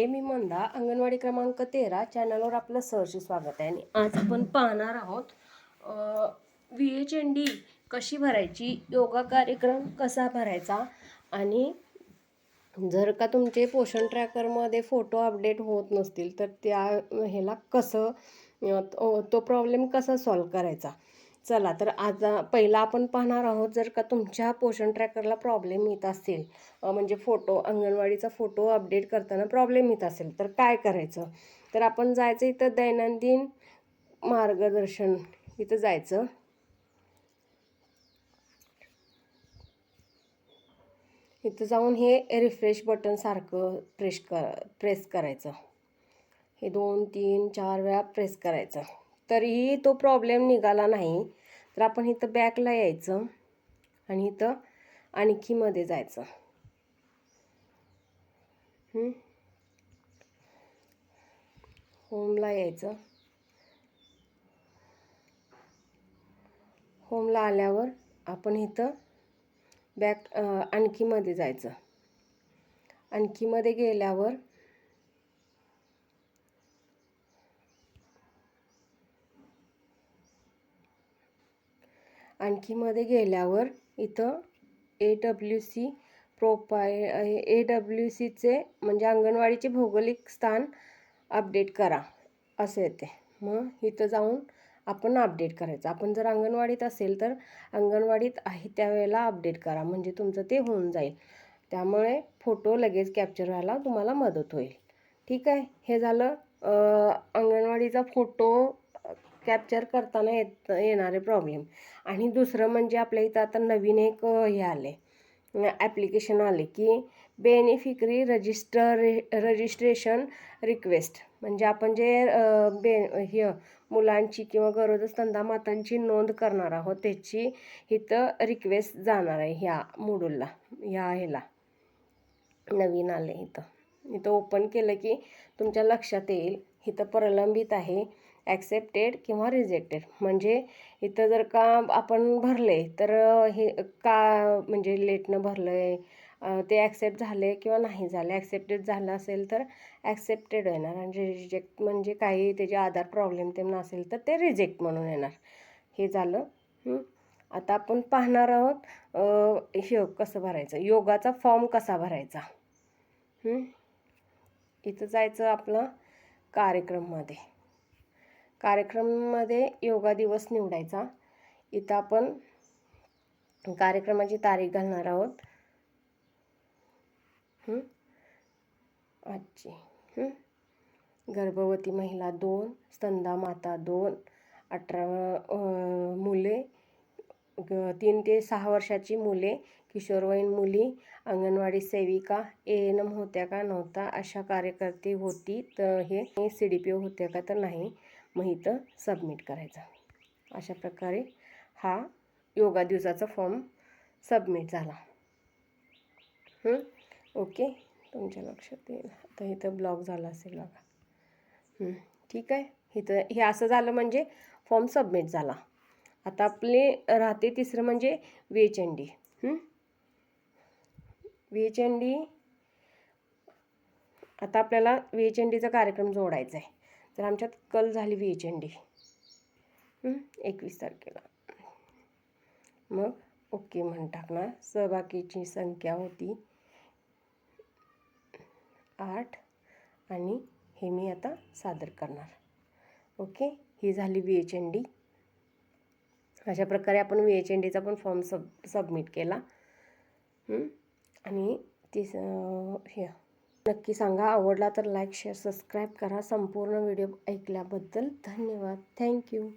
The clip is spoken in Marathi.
हे मी मंदा अंगणवाडी क्रमांक तेरा चॅनलवर आपलं सहर्ष स्वागत आहे. आणि आज आपण पाहणार आहोत व्ही एच एन डी कशी भरायची योगा कार्यक्रम कसा भरायचा आणि जर का तुमचे पोषण ट्रॅकरमध्ये फोटो अपडेट होत नसतील तर त्या ह्याला कसं तो प्रॉब्लेम कसा सॉल्व करायचा. चला तर आज पहिला आपण पाहणार आहोत जर का तुमच्या पोषण ट्रॅकरला प्रॉब्लेम येत असेल म्हणजे फोटो अंगणवाडीचा फोटो अपडेट करताना प्रॉब्लेम येत असेल तर काय करायचं? तर आपण जायचं इथं दैनंदिन मार्गदर्शन इथं जायचं. इथं जाऊन हे रिफ्रेश बटन सारखं प्रेस कर प्रेस करायचं. हे दोन तीन चार वेळा प्रेस करायचं. तरीही तो प्रॉब्लेम निघाला नाही. तर आपण इथं बॅकला यायचं आणि इथं आणखीमध्ये जायचं. होमला यायचं. होमला आल्यावर आपण इथं बॅक आणखीमध्ये जायचं. आणखीमध्ये गेल्यावर आणखीमध्ये गेल्यावर इथं ए डब्ल्यू सी प्रोपाय ए डब्ल्यू सीचे म्हणजे अंगणवाडीचे भौगोलिक स्थान अपडेट करा. असं येते. मग इथं जाऊन आपण अपडेट करायचं. आपण जर अंगणवाडीत असेल तर अंगणवाडीत आहे त्यावेळेला अपडेट करा. म्हणजे तुमचं ते होऊन जाईल. त्यामुळे फोटो लगेच कॅप्चर व्हायला तुम्हाला मदत होईल. ठीक आहे? हे झालं अंगणवाडीचा फोटो कॅप्चर करताना येत येणारे प्रॉब्लेम आणि दुसरं म्हणजे आपल्या इथं आता नवीन एक हे आले ॲप्लिकेशन आले की बेनिफिकरी रजिस्टर रजिस्ट्रेशन रिक्वेस्ट म्हणजे आपण जे बे हे मुलांची किंवा गरोदर मातांची नोंद करणार आहोत त्याची इथं रिक्वेस्ट जाणार आहे ह्या मोडूलला ह्या ह्याला. नवीन आले इथं. इथं ओपन केलं की तुमच्या लक्षात येईल. इथं प्रलंबित आहे. ॲक्सेप्टेड किंवा रिजेक्टेड म्हणजे इथं जर का आपण भरले तर हे का म्हणजे लेटनं भरलं आहे ते ॲक्सेप्ट झाले किंवा नाही झाले. ॲक्सेप्टेड झालं असेल तर ॲक्सेप्टेड येणार. आणि रिजेक्ट म्हणजे काही त्याचे आधार प्रॉब्लेम ते नसेल तर ते रिजेक्ट म्हणून येणार. हे झालं. आता आपण पाहणार आहोत हे कसं भरायचं? योगाचा फॉर्म कसा भरायचा? इथं जायचं आपलं कार्यक्रममध्ये कार्यक्रममध्ये योगा दिवस निवडायचा. इथं आपण कार्यक्रमाची तारीख घालणार आहोत. आजची. गर्भवती महिला दोन स्तंदा माता दोन अठरा मुले ग- तीन ते सहा वर्षाची मुले किशोरवयीन मुली अंगणवाडी सेविका ए एन एम होत्या का नव्हता अशा कार्यकर्ते होती तर हे सी डी पी ओ होत्या का तर नाही. मग इथं सबमिट करायचं. अशा प्रकारे हा योगा दिवसाचा फॉर्म सबमिट झाला. ओके तुमच्या लक्षात येईल. आता इथं ब्लॉक झाला असेल बघा. ठीक आहे. इथं हे असं झालं म्हणजे फॉर्म सबमिट झाला. आता आपले राहते तिसरं म्हणजे V H N D V H N D आता आपल्याला व्ही एच एन डीचा कार्यक्रम जोडायचा आहे तर आमच्यात कल झाली व्ही एच एन डी. एकवीस तारखेला. मग ओके म्हणून टाकणार सहभागीची संख्या होती आठ आणि हे मी आता सादर करणार. ओके? ही झाली व्ही एच एन डी. अशा प्रकारे आपण व्ही एच एन डीचा पण फॉर्म सब सबमिट केला. आणि ती हे नक्की सांगा. आवडला तर लाईक शेअर सबस्क्राईब करा. संपूर्ण व्हिडिओ ऐकल्याबद्दल धन्यवाद. थँक्यू